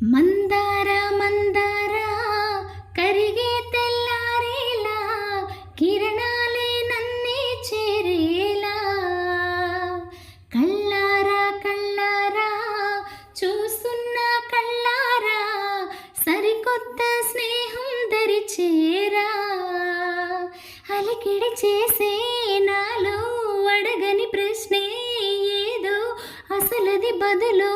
మందార మందార కరిగే తెల్లారేలా కిరణాలే నన్నే చేరేలా. కళ్ళారా కళ్ళారా చూస్తున్న కళ్ళారా సరికొత్త స్నేహం దరిచేరా. అలికిడి చేసే నాలో అడగని ప్రశ్నే ఏదో అసలది బదులో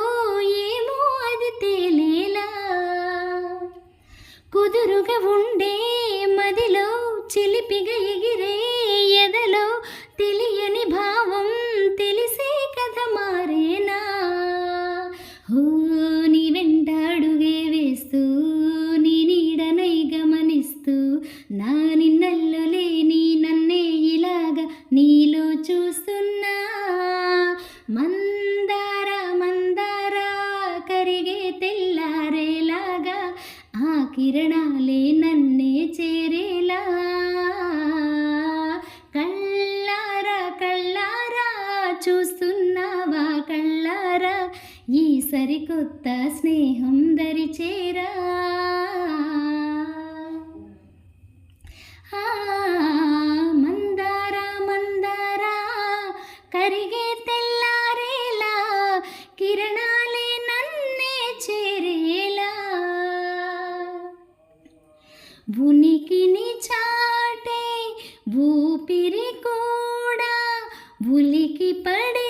చిలిపిగా ఎగిరే ఎదలో తెలియని భావం తెలిసే కథ మారేనా? ఓ నీ వెంట అడుగే వేస్తూ నీ నీడనై గమనిస్తూ నా నిన్నల్లో లేని నన్నే ఇలాగా నీలో చూస్తున్నా. మందార మందార కరిగే తెల్లారేలాగా ఆ కిరణాలే విన్నావా కళ్ళారా? ఈ సరికొత్త స్నేహం దరిచేరా. మందారా మందారా కరిగే తెల్లారేలా కిరణాలే నన్నే చేరేలా. ఉనికిని చాటే ఊపిరి కూడా ఉలికి పడే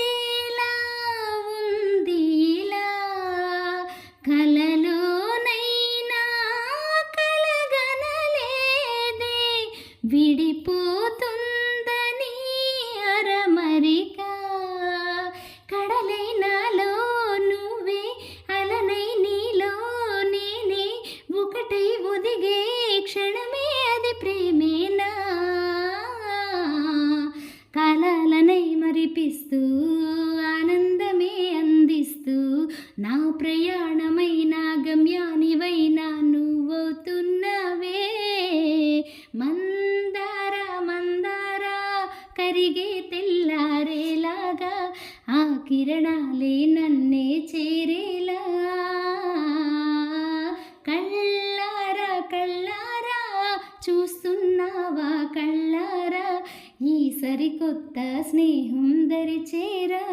విడిపోతుందని అరమరిక. కడలైనాలో నువ్వే అలనై నీలో నేనే. ఒకటై ఒదిగే క్షణమే అది ప్రేమేనా? కాలాలనై మరిపిస్తూ ఆనందమే అందిస్తూ నా ప్రయా తిరిగే తెల్లారేలాగా ఆ కిరణాలే నన్నే చేరేలా. కళ్ళారా కళ్ళారా చూస్తున్నావా కళ్ళారా? ఈ సరికొత్త స్నేహం దరిచేరా.